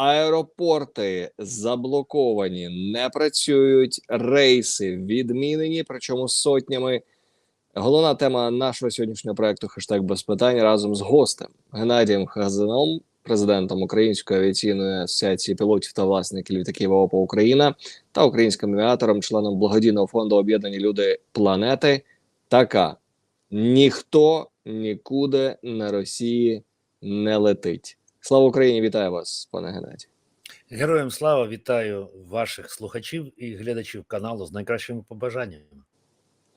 Аеропорти заблоковані, не працюють, рейси відмінені, причому сотнями. Головна тема нашого сьогоднішнього проекту «Хештег без питань разом з гостем Геннадієм Хазаном, президентом Української авіаційної асоціації пілотів та власників літаків ООП Україна та українським авіатором, членом благодійного фонду Об'єднані Люди Планети. Така ніхто нікуди на Росії не летить. Слава Україні! Вітаю вас, пане Геннадій. Героям слава вітаю ваших слухачів і глядачів каналу з найкращими побажаннями.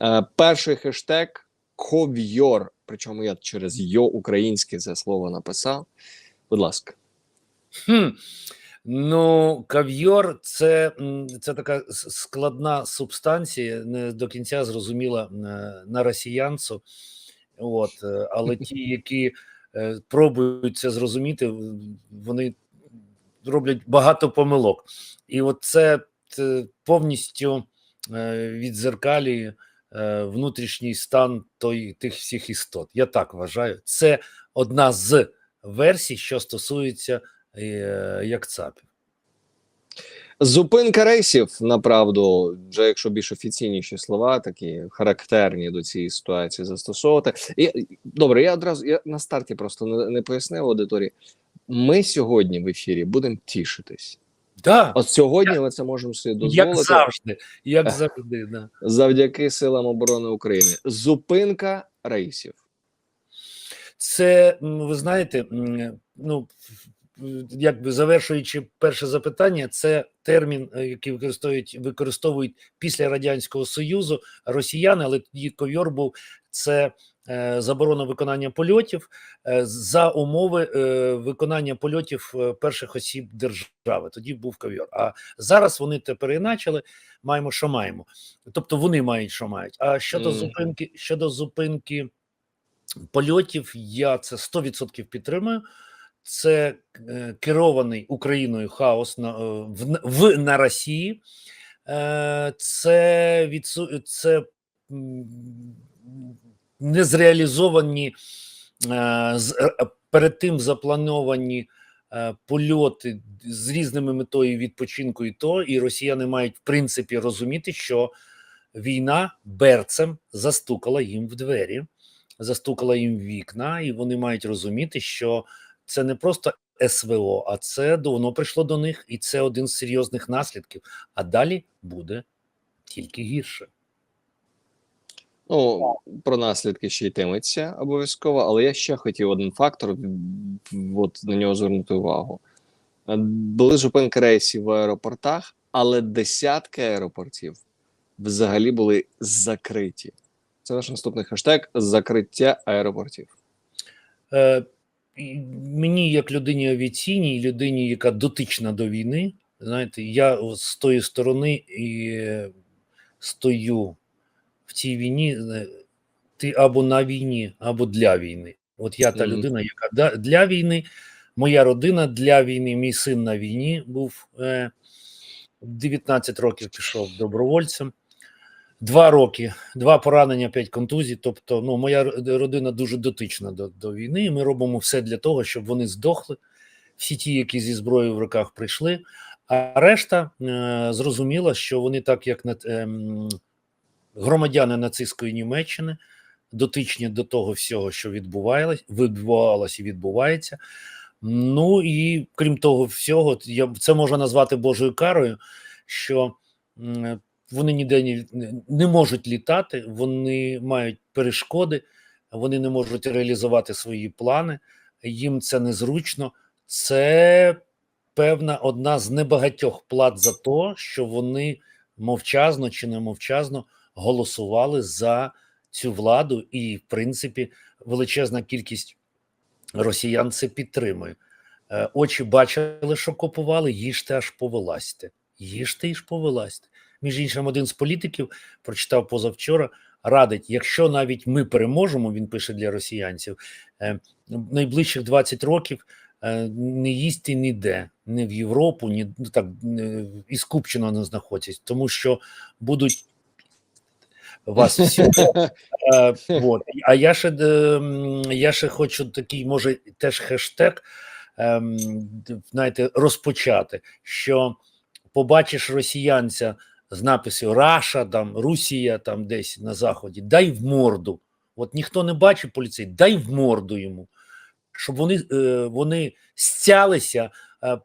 Е, перший хештег ковйор. Причому я через йо українське це слово написав. Будь ласка. Хм. Ну, кав'йор це, це така складна субстанція, не до кінця зрозуміла на росіянцу. От, е, але ті, які пробують це зрозуміти, вони роблять багато помилок. І от це повністю е, відзеркалює е, внутрішній стан той, тих всіх істот. Я так вважаю. Це одна з версій, що стосується е, як ЦАПів. Зупинка рейсів, направду, вже якщо більш офіційніші слова, такі характерні до цієї ситуації застосовувати. І добре, я одразу я на старті просто не, не пояснив аудиторії. Ми сьогодні в ефірі будемо тішитись. Да, От сьогодні ми це можемо собі дозволити як завжди, як завжди, да. завдяки силам оборони України. Зупинка рейсів. Це ви знаєте, ну якби завершуючи перше запитання, це термін, е, який використовують використовують після радянського союзу росіяни, але тоді ковьор був це. е, Заборона виконання польотів е, за умови виконання польотів перших осіб держави. Тоді був ковьор. А зараз вони те переіначили. Маємо, що маємо. Тобто вони мають, що мають. А щодо Мгм. зупинки, щодо зупинки польотів, я це 100% підтримую. Це е, керований Україною хаос на, е, в, в на Росії. Е, це відсу, це незреалізовані перед тим заплановані польоти з різними метою відпочинку, і то, і росіяни мають в принципі розуміти, що війна берцем застукала їм в двері, застукала їм в вікна, і вони мають розуміти, що це не просто СВО, а це давно прийшло до них, і це один з серйозних наслідків. А далі буде тільки гірше. Ну, про наслідки ще йтиметься обов'язково, але я ще хотів один фактор от на нього звернути увагу. Е, Були зупинки рейсів в аеропортах, але десятки аеропортів взагалі були закриті. Це наш наступний хештег закриття аеропортів. Е, мені, як людині авіаційній, людині, яка дотична до війни, знаєте, я з тої сторони і е, стою в цій війні. е, Ти або на війні, або для війни. От я та людина, яка для війни, моя родина для війни, мій син на війні був е, 19 років пішов добровольцем. Два роки, два поранення, п'ять контузій. Тобто, ну, моя родина дуже дотична до, до війни. і Ми робимо все для того, щоб вони здохли. Всі ті, які зі зброєю в руках прийшли. А решта е, зрозуміла, що вони, так як на, ем, громадяни нацистської Німеччини, дотичні до того всього, що відбувалось, відбувалось і відбувається. Ну і крім того всього, я це можна назвати Божою карою, що м, вони ніде не, не можуть літати, вони мають перешкоди, вони не можуть реалізувати свої плани, їм це незручно. Це певна одна з небагатьох плат за те, що вони мовчазно чи не мовчазно голосували за цю владу, і, в принципі, величезна кількість росіян це підтримує. Е, Очі бачили, що купували, їжте аж повилазьте. Їжте і ж повилазьте. Між іншим, один з політиків прочитав позавчора, радить, якщо навіть ми переможемо, він пише для росіянців, е, найближчих 20 років е, не їсти ніде, не в Європу, ні ну, так не, і скупчено не знаходять, тому що будуть вас всі. Е, вот. А я ще, е, я ще хочу такий, може, теж хештег знаєте, розпочати, що побачиш росіянця з напису Раша, там Русія, там десь на заході, дай в морду. От ніхто не бачив поліцей, дай в морду йому, щоб вони, е, вони стялися е,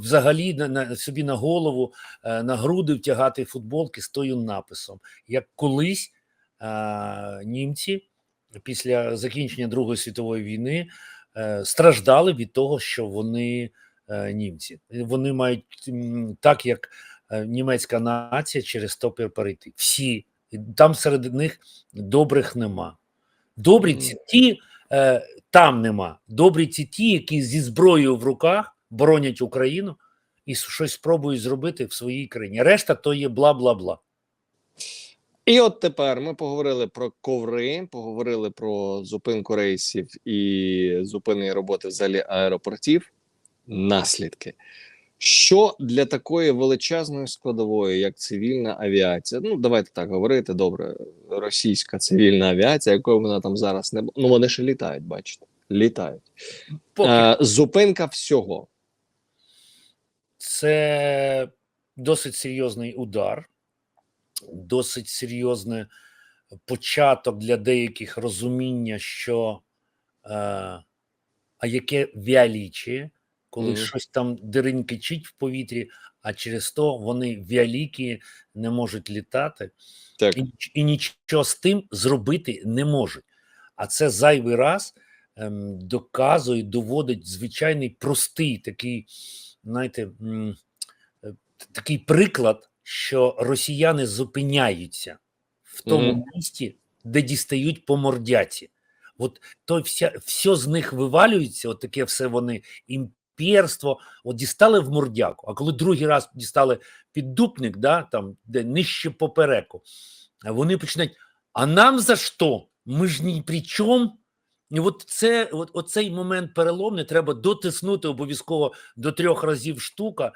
взагалі на, на собі на голову, е, на груди втягати футболки з тою написом, як колись е, німці після закінчення Другої світової війни страждали від того, що вони німці. Вони мають так, як німецька нація через то пер- перейти. Всі І там серед них добрих нема. Добрі ці ті е, там нема. Добрі ці ті, які зі зброєю в руках боронять Україну і щось спробують зробити в своїй країні. Решта то є бла бла бла. І от тепер ми поговорили про коври, поговорили про зупинку рейсів і зупинення роботи взагалі аеропортів. Наслідки. Що для такої величезної складової, як цивільна авіація? Ну, давайте так говорити. Добре, російська цивільна авіація, якою вона там зараз не ну вони ще літають, бачите, літають. Поки Е, зупинка всього. Це досить серйозний удар, досить серйозний початок для деяких розуміння, що е, а яке вялічі, коли Мгм. щось там диринькичить в повітрі, а через то вони вялікі не можуть літати Так, і, і нічого з тим зробити не можуть. А це зайвий раз ем, доказує, доводить звичайний простий такий, знаєте, м, е, такий приклад, що росіяни зупиняються в тому Мгм. місці, де дістають по мордяці. От то вся, все з них вивалюється, от таке все вони імперство, от дістали в мордяку. А коли другий раз дістали піддупник, да, там, де нижче попереку, вони починають: а нам за що? Ми ж ні при чому. І от це, от, оцей момент переломний треба дотиснути обов'язково до трьох разів штука,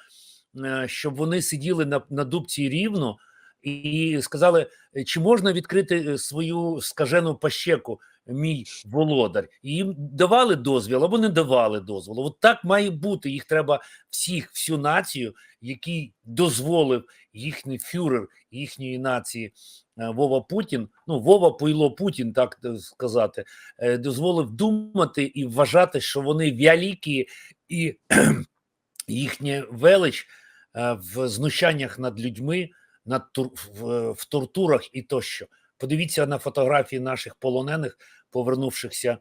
е, щоб вони сиділи на, на дубці рівно і сказали, чи можна відкрити е, свою скажену пащеку, мій володар. І їм давали дозвіл або не давали дозволу. От так має бути. Їх треба всіх, всю націю, який дозволив їхній фюрер їхньої нації е, Вова Путін, ну Вова Пуйло Путін, так е, сказати, дозволив думати і вважати, що вони вялікі і їхня велич в знущаннях над людьми, над тур, в, в тортурах і тощо. Подивіться на фотографії наших полонених, повернувшихся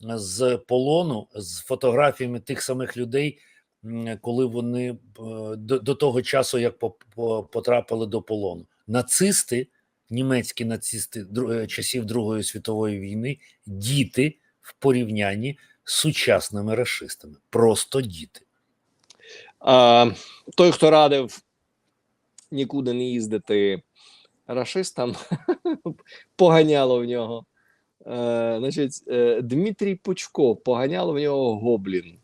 з полону, з фотографіями тих самих людей, коли вони е, до, до того часу, як по- по- потрапили до полону. Нацисти, німецькі нацисти е, часів Другої світової війни, діти в порівнянні з сучасними расистами. Просто діти. А, той, хто радив нікуди не їздити рашистам, поганяло в нього. Е, значить, е, Дмитрій Пучков поганяло в нього Гоблін.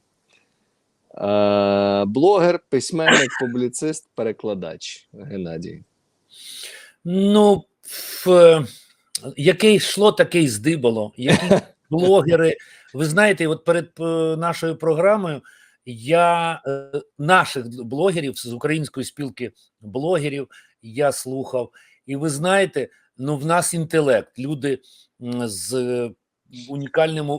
Е, блогер, письменник, публіцист, перекладач Геннадій. Ну, в, е, яке йшло, таке й здибало. Які блогери. Ви знаєте, от перед е, нашою програмою я е, наших блогерів з української спілки блогерів я слухав. І ви знаєте, ну в нас інтелект, люди з е, унікальним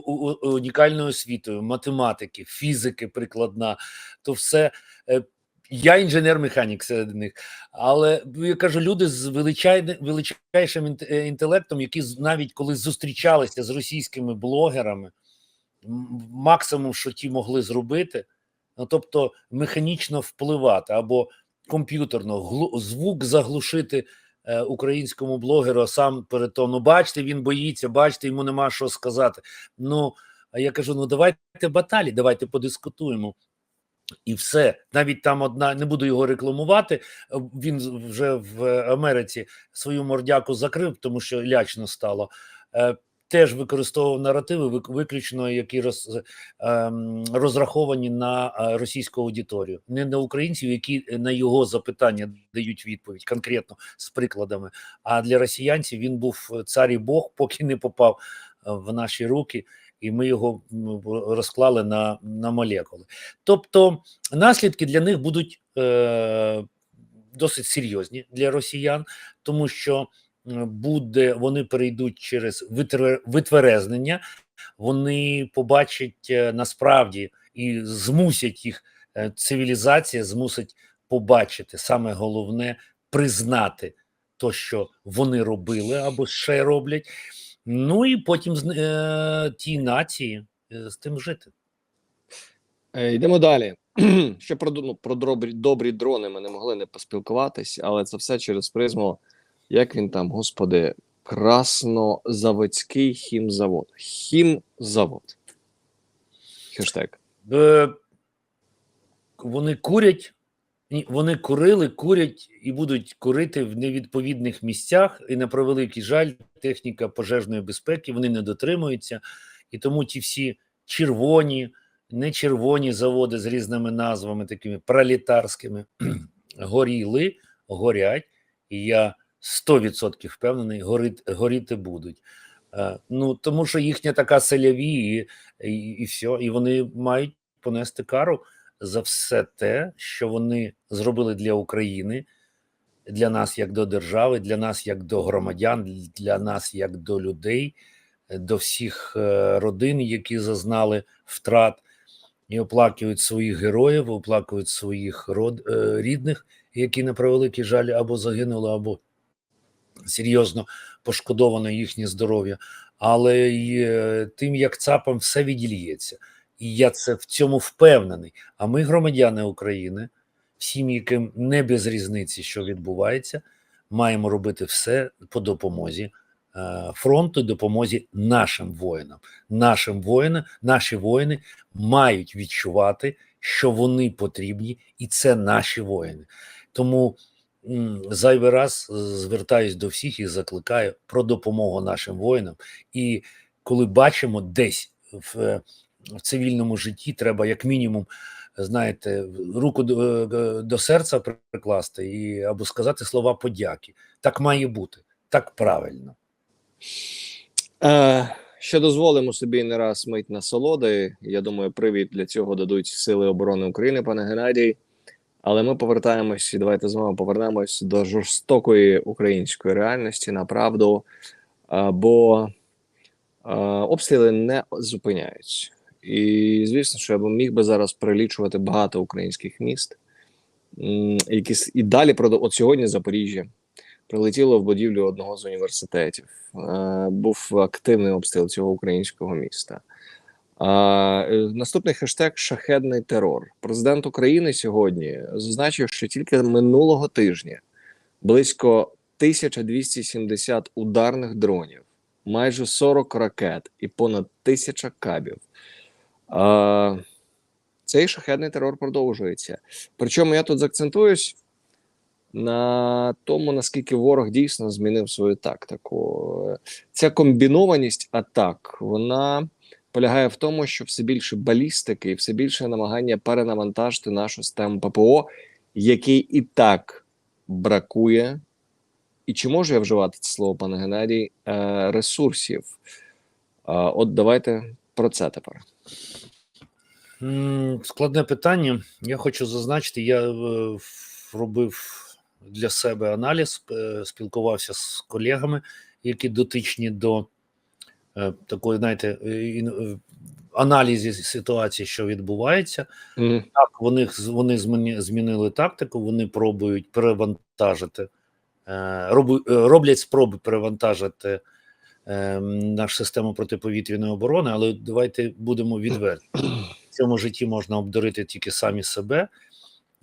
унікальною освітою, математики, фізики прикладна, то все. е, Я інженер-механік серед них, але я кажу, люди з величайним величайшим інт- інтелектом, які навіть коли зустрічалися з російськими блогерами, максимум, що ті могли зробити, ну тобто механічно впливати або комп'ютерно звук заглушити е, українському блогеру, сам перед то, ну бачите, він боїться, бачите, йому нема що сказати. Ну а я кажу: ну давайте баталі, давайте подискутуємо. І все, навіть там одна, не буду його рекламувати. е, Він вже в Америці свою мордяку закрив, тому що лячно стало. Е, Теж використовував наративи, вик- виключно які роз, ем, розраховані на е, російську аудиторію, не на українців, які на його запитання дають відповідь конкретно з прикладами. А для росіянців він був цар і Бог, поки не попав е, в наші руки і ми його розклали на, на молекули. Тобто наслідки для них будуть е, досить серйозні для росіян, тому що буде вони перейдуть через витверезнення, вони побачать е, насправді і змусять їх е, цивілізація змусить побачити саме головне признати то, що вони робили або ще роблять. Ну і потім е, ті нації е, з тим жити. Йдемо далі. Ще про, ну, про добрі, добрі дрони ми не могли не поспілкуватись, але це все через призму, як він там, господи, Краснозаводський хімзавод. Хімзавод. Хештег. Е, вони курять, вони курили, курять і будуть курити в невідповідних місцях. І на превеликий жаль, техніка пожежної безпеки вони не дотримуються. І тому ті всі червоні, не червоні заводи з різними назвами, такими пролетарськими, горіли, горять. І я 100% впевнений, горить, горіти будуть. Е, ну тому що їхня така селяві, і, і, все, і вони мають понести кару за все те, що вони зробили для України, для нас як до держави, для нас як до громадян, для нас як до людей, до всіх е, родин, які зазнали втрат і оплакують своїх героїв, оплакують своїх род, е, рідних, які на превеликий жаль або загинули, або серйозно пошкодовано їхнє здоров'я, але й е, тим, як ЦАПам все відільється. І я це в цьому впевнений. А ми, громадяни України, всім, яким не без різниці, що відбувається, маємо робити все по допомозі е, фронту, допомозі нашим воїнам. Нашим воїнам, наші воїни мають відчувати, що вони потрібні, і це наші воїни. Тому зайвий раз звертаюсь до всіх і закликаю про допомогу нашим воїнам. І коли бачимо десь в, е, в цивільному житті, треба як мінімум, знаєте, руку до, е, до серця прикласти і або сказати слова подяки. Так має бути, так правильно. Е, ще дозволимо собі не раз мить насолоди. Я думаю, привід для цього дадуть Сили оборони України, пане Геннадій. Але ми повертаємось, давайте з вами повернемось до жорстокої української реальності на правду. Бо обстріли не зупиняються. І звісно, що я б міг би зараз перелічувати багато українських міст, які і далі От сьогодні Запоріжжя прилетіло в будівлю одного з університетів. Е, був активний обстріл цього українського міста. Е, наступний хештег шахедний терор. Президент України сьогодні зазначив, що тільки минулого тижня близько 1270 ударних дронів, майже 40 ракет і понад тисяча кабів. А, цей шахедний терор продовжується. Причому я тут заакцентуюсь на тому, наскільки ворог дійсно змінив свою тактику. Ця комбінованість атак вона полягає в тому, що все більше балістики і все більше намагання перенавантажити нашу систему ППО, який і так бракує. І чи можу я вживати це слово, пане Геннадій, е, ресурсів? Е, от давайте про це тепер. Складне питання. Я хочу зазначити, я е, робив для себе аналіз, спілкувався з колегами, які дотичні до такої, знаєте, е, е, аналізі ситуації, що відбувається. Мгм. Так, вони, вони змінили тактику, вони пробують перевантажити, е, е, роблять спроби перевантажити е, нашу систему протиповітряної оборони, але давайте будемо відверті. В цьому житті можна обдурити тільки самі себе.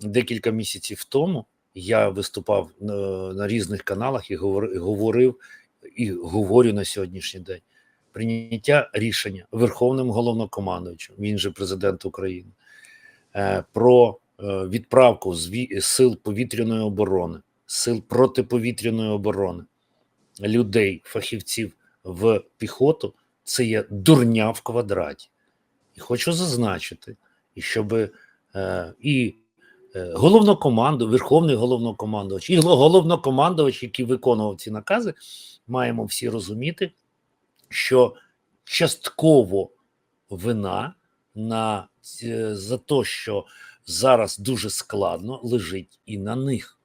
Декілька місяців тому я виступав на, різних каналах і говорив і говорю на сьогоднішній день. Прийняття рішення Верховним головнокомандуючим, він же президент України, е, про е, відправку сил повітряної оборони, сил протиповітряної оборони, людей, фахівців в піхоту це є дурня в квадраті. І хочу зазначити, і щоб е, і головнокоманду, верховний головнокомандувач, і головнокомандувач, який виконував ці накази, маємо всі розуміти, що частково вина на е, за те, що зараз дуже складно лежить і на них,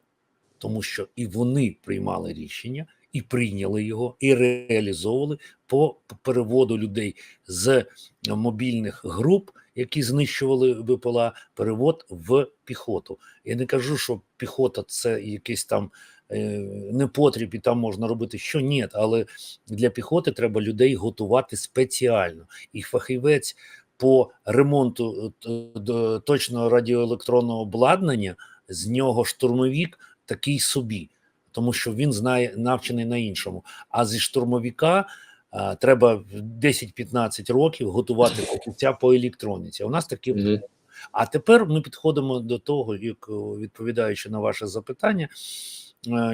тому що і вони приймали рішення, і прийняли його, і реалізовували по переводу людей з мобільних груп, які знищували БПЛА, перевод в піхоту. Я не кажу, що піхота це якийсь там непотріб, і там можна робити що ні, але для піхоти треба людей готувати спеціально. І фахівець по ремонту е, точного радіоелектронного обладнання з нього штурмовік такий собі, тому що він знає навчений на іншому. А зі штурмовика а, треба 10-15 років готувати фахівця по електроніці. У нас такі Мгм. а тепер ми підходимо до того, як відповідаючи на ваше запитання, е,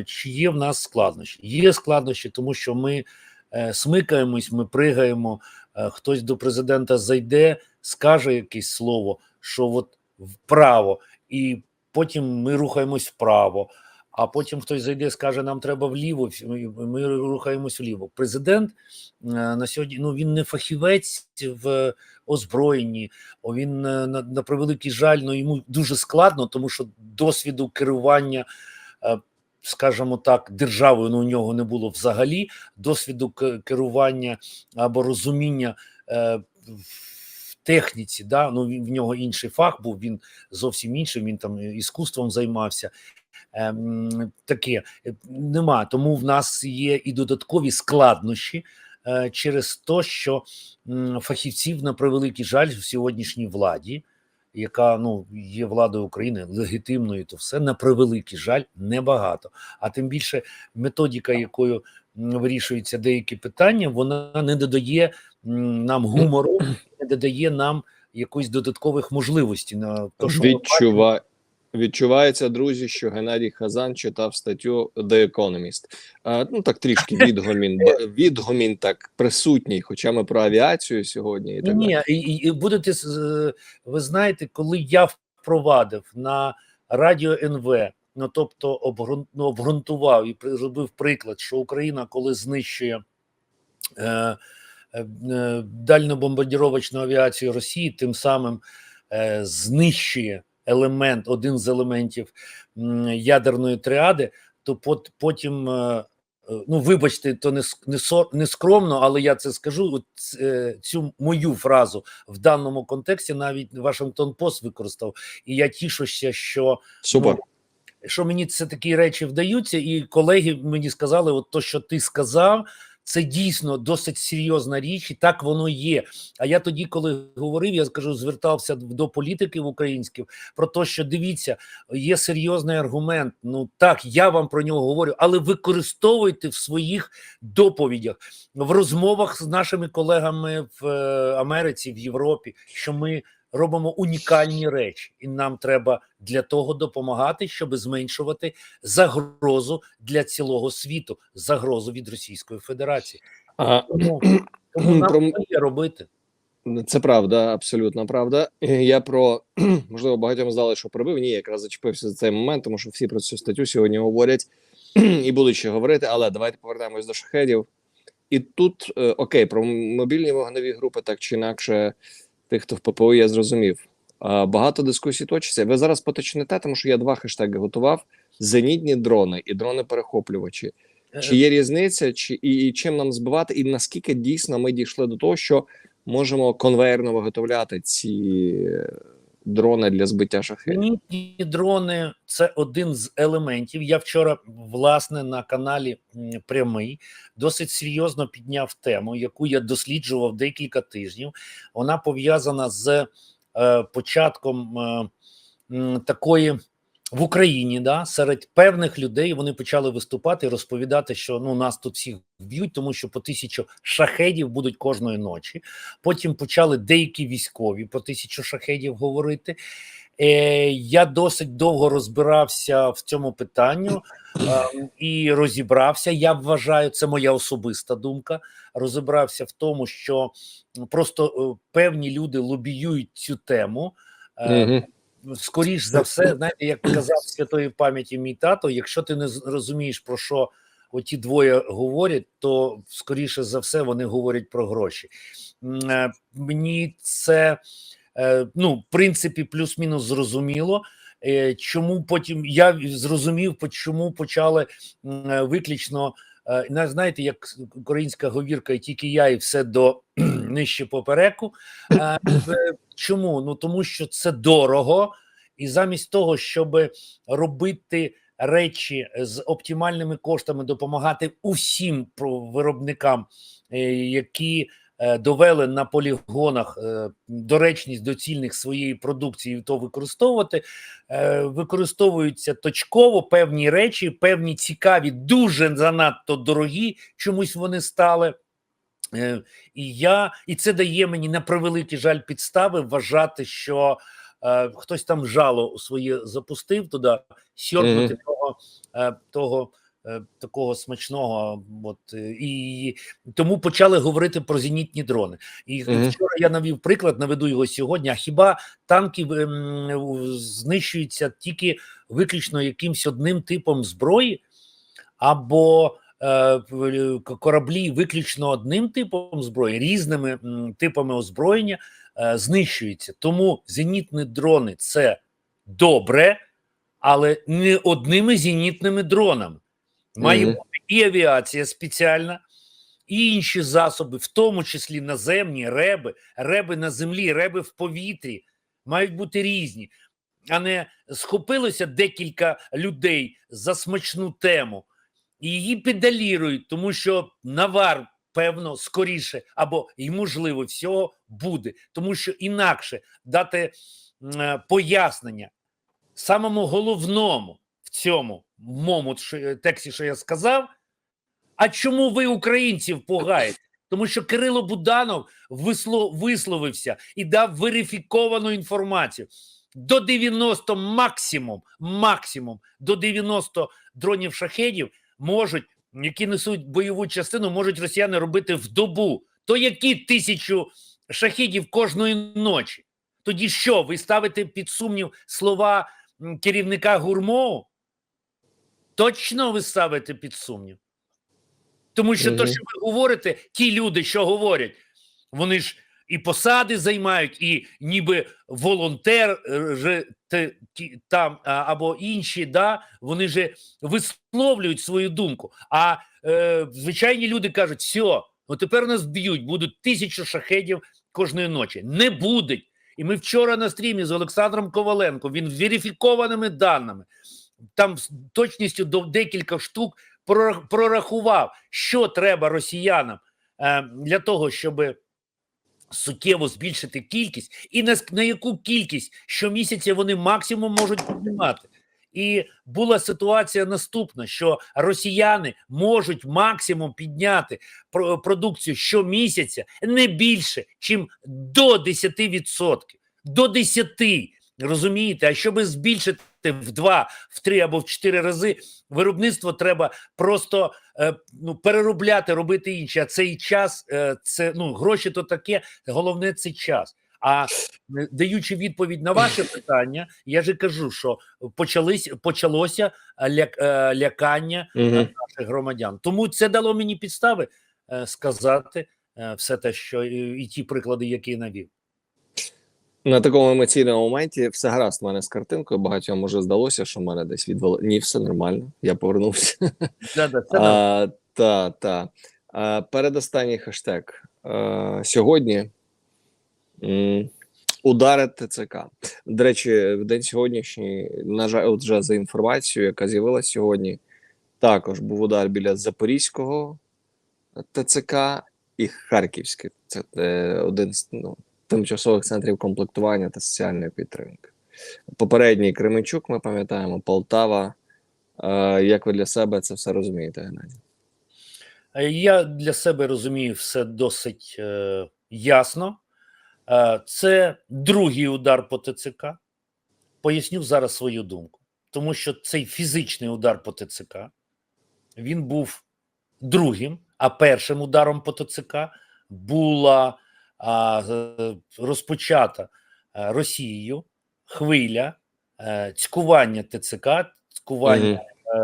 чи є в нас складнощі? Є складнощі, тому що ми е, смикаємось, ми пригаємо. е, Хтось до президента зайде, скаже якесь слово, що от вправо, і потім ми рухаємось вправо. А потім хтось зайде, скаже, нам треба вліво. ми- рухаємось вліво. Президент е, на сьогодні ну він не фахівець в озброєнні. Він е, на, на превеликий жаль, ну йому дуже складно, тому що досвіду керування, е, скажімо так, державою ну, у нього не було взагалі. Досвіду керування або розуміння е, в техніці. Да? Ну, в нього інший фах був, він зовсім інший, він там іскусством займався. Ем, таке Е, нема. Тому в нас є і додаткові складнощі е, через те, що фахівців на превеликий жаль в сьогоднішній владі, яка ну є владою України легітимною, то все на превеликий жаль небагато. А тим більше методика, якою вирішуються деякі питання, вона не додає нам гумору, не додає нам якоїсь додаткових можливостей на то, що відчуває. Відчува... Відчувається, друзі, що Геннадій Хазан читав статтю The Economist. А, ну так трішки відгомін, відгомін так присутній, хоча ми про авіацію сьогодні і так Ні, і, і, будете е, ви знаєте, коли я впровадив на радіо НВ, ну тобто обґрун- ну, обґрунтував і зробив приклад, що Україна, коли знищує е, е, дальнобомбардіровочну авіацію Росії, тим самим е, знищує елемент, один з елементів ядерної тріади, то пот, потім. е, е, Ну, вибачте, то не, не, скромно, але я це скажу. От, е, цю мою фразу в даному контексті навіть Вашингтон Пост використав, і я тішуся, що Супер. що мені це такі речі вдаються, і колеги мені сказали: от то, що ти сказав, це дійсно досить серйозна річ, і так воно є. А я тоді, коли говорив, я скажу, звертався до політиків українських про те, що дивіться, є серйозний аргумент. Ну так, я вам про нього говорю, але використовуйте в своїх доповідях, в розмовах з нашими колегами в е, Америці, в Європі, що ми робимо унікальні речі, і нам треба для того допомагати, щоб зменшувати загрозу для цілого світу, загрозу від Російської Федерації. А, Тому, тому нам Про- є робити. Це правда, абсолютно правда. Я про можливо багатьом здали, що пробив. Ні, якраз зачепився за цей момент, тому що всі про цю статтю сьогодні говорять і будуть ще говорити. Але давайте повернемось до шахедів. І тут е, окей, про мобільні вогневі групи, так чи інакше, тих, хто в ППО, я зрозумів. Багато дискусій точиться. Ви зараз поточнете, тому що я два хештеги готував: зенітні дрони і дрони-перехоплювачі. Чи є різниця, чи і, і чим нам збивати, і наскільки дійсно ми дійшли до того, що можемо конвейерно виготовляти ці дрони для збиття шахетів? Зенітні дрони це один з елементів. Я вчора власне на каналі прямий досить серйозно підняв тему, яку я досліджував декілька тижнів. Вона пов'язана з е, початком е, такої. В Україні да серед певних людей вони почали виступати і розповідати, що ну нас тут всіх вб'ють, тому що по тисячу шахедів будуть кожної ночі. Потім почали деякі військові по тисячу шахедів говорити. Е, я досить довго розбирався в цьому питанню е, і розібрався. Я вважаю, це моя особиста думка. Розібрався в тому, що просто е, певні люди лобіюють цю тему. Е. скоріш за все, знаєте, як казав святої пам'яті мій тато, якщо ти не розумієш, про що оті двоє говорять, то скоріше за все вони говорять про гроші. е, мені це е, ну, в принципі, плюс-мінус зрозуміло. Е, Чому потім я зрозумів, чому почали виключно. Е, Знаєте, як українська говірка, і тільки я, і все до нижче попереку. Е, Чому? Ну тому що це дорого, і замість того, щоб робити речі з оптимальними коштами, допомагати усім виробникам, е, які е, довели на полігонах е, доречність доцільних своєї продукції, то використовувати, е, використовуються точково певні речі, певні цікаві, дуже занадто дорогі. Чомусь вони стали. Е, І я, і це дає мені на превеликий жаль підстави вважати, що е, хтось там жало своє запустив туди, сьорбнути того, е, того е, такого смачного. От, е, і тому почали говорити про зенітні дрони. І Мгм. вчора я навів приклад, наведу його сьогодні. А хіба танки ем, знищуються тільки виключно якимсь одним типом зброї? Або е, кораблі виключно одним типом зброї, різними типами озброєння е, знищуються. Тому зенітні дрони це добре, але не одними зенітними дронами. Має бути і авіація спеціальна, і інші засоби, в тому числі наземні реби, реби на землі, реби в повітрі, мають бути різні, а не схопилося декілька людей за смачну тему і її педалірують, тому що навар, певно, скоріше або й можливо всього буде, тому що інакше дати е, пояснення самому головному цьому що- тексті, що я сказав. А чому ви українців пугаєте? Тому що Кирило Буданов висло, висловився і дав верифіковану інформацію. До 90 максимум, максимум до 90 дронів шахедів можуть, які несуть бойову частину, можуть росіяни робити в добу. То які тисячу шахедів кожної ночі? Тоді що? Ви ставите під сумнів слова керівника гурмову? Точно ви ставите під сумнів? Тому що то, що ви говорите, ті люди, що говорять, вони ж і посади займають, і ніби волонтер там або інші, да, вони же висловлюють свою думку. А е, звичайні люди кажуть, все, ну тепер нас б'ють, будуть тисячу шахедів кожної ночі. Не будуть. І ми вчора на стрімі з Олександром Коваленко, він з верифікованими даними, там з точністю до декілька штук прора- прорахував, що треба росіянам е, для того, щоб суттєво збільшити кількість, і на, на яку кількість щомісяця вони максимум можуть піднімати. І була ситуація наступна: що росіяни можуть максимум підняти продукцію щомісяця не більше, чим до 10%. До 10%. Розумієте, а щоб збільшити в два, в три або в чотири рази, виробництво треба просто е, ну, переробляти, робити інше. А цей час е, це ну гроші то таке. Головне це час. А е, даючи відповідь на ваше питання, я же кажу, що почались почалося ляк, е, лякання Мгм. наших громадян. Тому це дало мені підстави е, сказати е, все те, що і, і ті приклади, які я навів. На такому емоційному моменті все гаразд в мене з картинкою. Багатьом може здалося, що в мене десь відвело. Ні, все нормально. Я повернувся. Да, да, це. А, та, та. А, передостанній хештег. А, сьогодні м, удари ТЦК. До речі, в день сьогоднішній, на жаль, от вже за інформацією, яка з'явилася сьогодні, також був удар біля Запорізького ТЦК і Харківське. Це е, один з ну, тимчасових центрів комплектування та соціальної підтримки. Попередній Кременчук, ми пам'ятаємо, Полтава. Е, як ви для себе це все розумієте, Геннадій? Е, Я для себе розумію все досить е, ясно. Е, це другий удар по ТЦК. Поясню зараз свою думку. Тому що цей фізичний удар по ТЦК він був другим, а першим ударом по ТЦК була розпочата е, Росією хвиля е, цькування ТЦК, цькування е,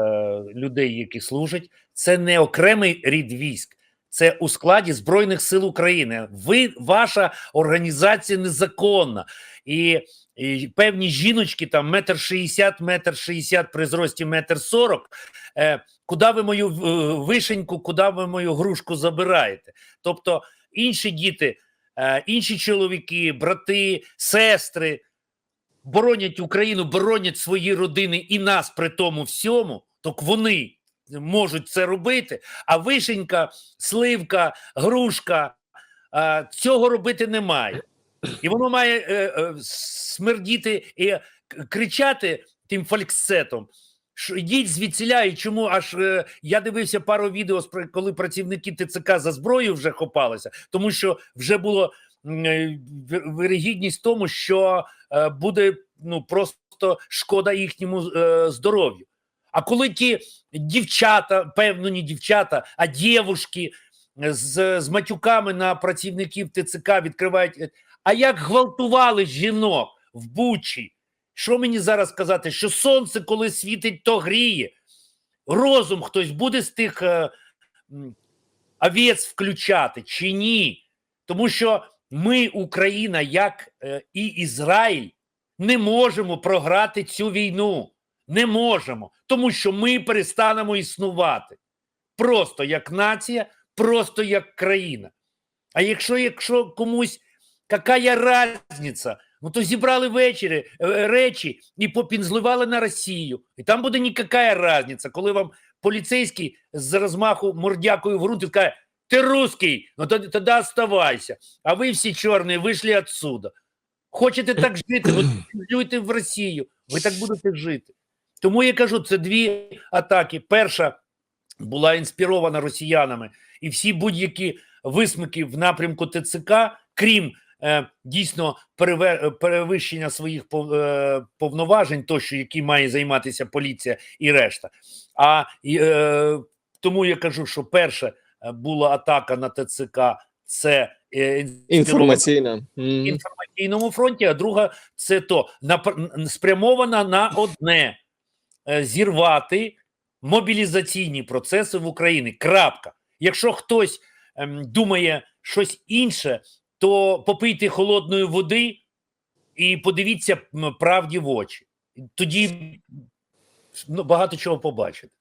людей, які служать. Це не окремий рід військ, Це у складі Збройних сил України. Ви, ваша організація незаконна. І, і певні жіночки, там метр шістдесят, метр шістдесят при зрості метр сорок. Е, куди ви мою вишеньку, куди ви мою грушку забираєте? Тобто інші діти, інші чоловіки, брати, сестри боронять Україну, боронять свої родини і нас при тому всьому, так вони можуть це робити. А вишенька, сливка, грушка е, цього робити немає. І воно має е, е, смердіти і кричати тим фальксетом. Йдіть звідсіля, і чому аж е, я дивився пару відео, коли працівники ТЦК за зброю вже хопалися, тому що вже було е, вирогідність тому, що е, буде ну просто шкода їхньому е, здоров'ю. А коли ті дівчата, певно, не дівчата, а дівушки з, з матюками на працівників ТЦК відкривають. е, А як гвалтували жінок в Бучі? Що мені зараз сказати? Що сонце, коли світить, то гріє. Розум хтось буде з тих е, овець включати чи ні? Тому що ми, Україна, як е, і Ізраїль, не можемо програти цю війну. Не можемо, тому що ми перестанемо існувати просто як нація, просто як країна. А якщо якщо комусь яка різниця, ну то зібрали ввечері е, речі і попінзливали на Росію. І там буде ніяка різниця, коли вам поліцейський з розмаху мордякою в грунт каже, ти русский, ну тоді, тоді оставайся. А ви всі чорні вийшли відсюди. Хочете так жити, ну пінзлюйте в Росію, ви так будете жити. Тому я кажу, це дві атаки. Перша була інспірована росіянами, і всі будь-які висмики в напрямку ТЦК, крім е, дійсно переве- перевищення своїх е, повноважень, тощо, які має займатися поліція і решта. А е, тому я кажу, що перша е, була атака на ТЦК, це е, Інформаційна. Інформаційному фронті, а друга це то спрямована на одне е, зірвати мобілізаційні процеси в Україні. Крапка. Якщо хтось ем, думає щось інше, то попийте холодної води і подивіться правді в очі. Тоді ну, багато чого побачите.